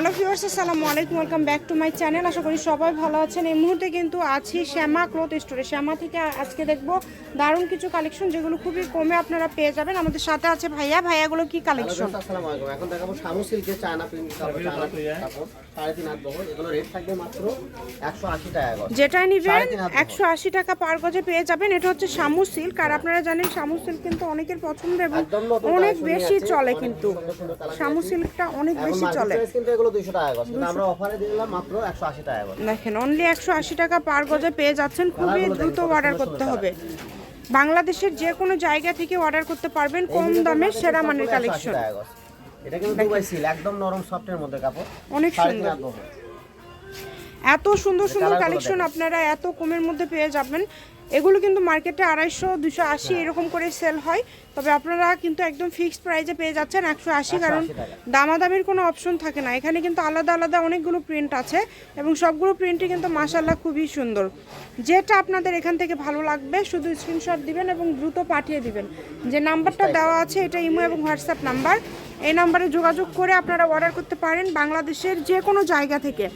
Hello viewers আসসালামু আলাইকুম। Welcome back to my channel আশা করি সবাই ভালো আছেন। এই মুহূর্তে কিন্তু আছি শ্যামা ক্লথ স্টোরে। শ্যামা থেকে আজকে দেখব দারুণ কিছু কালেকশন যেগুলো খুবই কমে আপনারা পেয়ে যাবেন। আমাদের সাথে আছে ভাইয়া। ভাইয়াগুলো কি কালেকশন আসসালামু আলাইকুম। এখন দেখাবো শামু সিল্কের চায়না প্রিন্ট কাপড় চায়না কাপড় সাড়ে তিন হাত বহর। এগুলো রেট থাকবে মাত্র একশো আশি টাকা গজ যেটাই নেবেন। একশো আশি টাকা পার গজে পেয়ে যাবেন। এটা হচ্ছে শামু সিল্ক। আর আপনারা জানেন শামু সিল্ক কিন্তু অনেকের পছন্দ এবং অনেক বেশি চলে কিন্তু। শামু সিল্কটা অনেক বেশি চলে। কিন্তু এগুলো দুইশো টাকা গজ কিন্তু আমরা অফারে দিলাম মাত্র একশো আশি টাকা গজ। দেখেন অনলি একশো আশি টাকা পার গজে পেয়ে যাচ্ছেন খুবই দ্রুত অর্ডার করতে হবে। বাংলাদেশের যে কোনো জায়গা থেকে অর্ডার করতে পারবেন কম দামে সেরা মানের কালেকশন এটা কিন্তু দুবাই সিল একদম নরম সফটের মধ্যে কাপড়। অনেক সুন্দর। এত সুন্দর সুন্দর কালেকশন আপনারা এত কমের মধ্যে পেয়ে যাবেন। এগুলো কিন্তু মার্কেটে আড়াইশো দুশো আশি এরকম করে সেল হয়। তবে আপনারা কিন্তু একদম ফিক্সড প্রাইসে পেয়ে যাচ্ছেন একশো আশি কারণ দামাদামির কোনো অপশন থাকে না। এখানে কিন্তু আলাদা আলাদা অনেকগুলো প্রিন্ট আছে এবং সবগুলো প্রিন্টই কিন্তু মাসাল্লাহ খুবই সুন্দর। যেটা আপনাদের এখান থেকে ভালো লাগবে শুধু স্ক্রিনশট দিবেন এবং দ্রুত পাঠিয়ে দিবেন। যে নাম্বারটা দেওয়া আছে এটা ইমো এবং হোয়াটসঅ্যাপ নাম্বার এই নাম্বারে যোগাযোগ করে আপনারা অর্ডার করতে পারেন বাংলাদেশের যে কোনো জায়গা থেকে।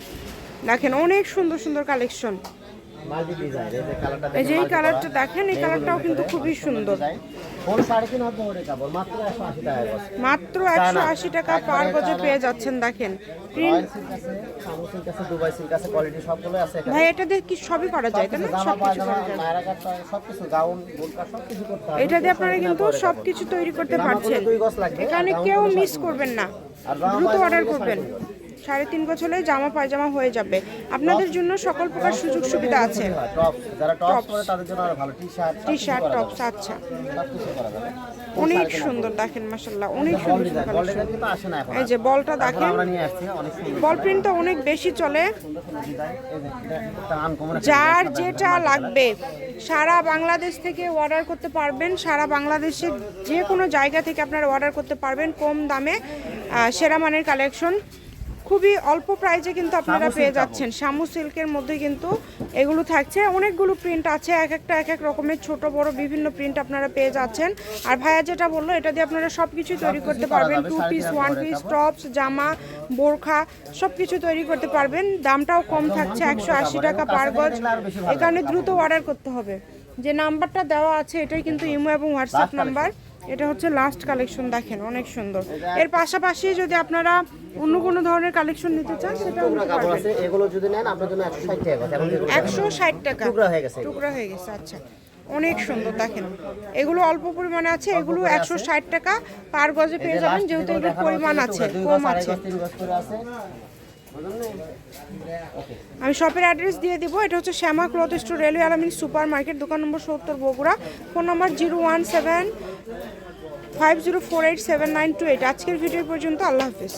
দেখেন অনেক সুন্দর সুন্দর কালেকশন এই যে কালারটা এই কালারটা দেখেন এই কালারটাও কিন্তু খুবই সুন্দর। মাত্র একশো আশি টাকা পার গজে পেয়ে যাচ্ছেন দেখেন। ভাই এটা দিয়ে কি সবই করা যায়? তাই না করা যায়। সবকিছু সবকিছু এটা দিয়ে আপনারা কিন্তু সব কিছু তৈরি করতে পারছেন। এখানে কেউ মিস করবেন না। দ্রুত অর্ডার করবেন। সাড়ে তিন হলে জামা পায়জামা হয়ে যাবে। আপনাদের জন্য সকল প্রকার সুযোগ সুবিধা আছে। টি শার্ট টপস আচ্ছা। অনেক সুন্দর দেখেন মাসাল্লাহ অনেক সুন্দর এই যে বলটা দেখেন। বল প্রিন্টটা অনেক বেশি চলে। যার যেটা লাগবে সারা বাংলাদেশ থেকে অর্ডার করতে পারবেন। সারা বাংলাদেশের যে কোনো জায়গা থেকে আপনারা অর্ডার করতে পারবেন কম দামে সেরা মানের কালেকশন খুবই অল্প প্রাইজে কিন্তু আপনারা পেয়ে যাচ্ছেন। শামু সিল্কের মধ্যে কিন্তু এগুলো থাকছে। অনেকগুলো প্রিন্ট আছে এক একটা এক এক রকমের ছোট বড় বিভিন্ন প্রিন্ট আপনারা পেয়ে যাচ্ছেন। আর ভাইয়া যেটা বলল এটা দিয়ে আপনারা সব কিছুই তৈরি করতে পারবেন। Two piece one piece tops জামা বোরখা সব কিছু তৈরি করতে পারবেন। দামটাও কম থাকছে একশো আশি টাকা পার গজ। কারণে দ্রুত অর্ডার করতে হবে। যে নাম্বারটা দেওয়া আছে এটাই কিন্তু ইমো এবং হোয়াটসঅ্যাপ নাম্বার এটা হচ্ছে লাস্ট কালেকশন দেখেন অনেক সুন্দর। এর পাশাপাশি যদি আপনারা অন্য কোনো ধরনের কালেকশন নিতে চান সেটা এগুলো যদি নেন আপনার জন্য একশো ষাট টাকা গজ। এখন যেগুলো একশো ষাট টাকা। টুকরা হয়ে গেছে টুকরা হয়ে গেছে আচ্ছা। অনেক সুন্দর দেখেন। এগুলো অল্প পরিমাণে আছে এগুলো একশো। ষাট টাকা পার গজে পেয়ে যাবেন যেহেতু এগুলোর পরিমাণ আছে কম আছে। আমি শপের অ্যাড্রেস দিয়ে দিব এটা হচ্ছে Shyama cloth store railway Alamin super market দোকান নম্বর সত্তর Bogura. Phone number zero one seven five zero four eight seven nine two eight. আজকের ভিডিও পর্যন্ত আল্লাহ হাফিজ।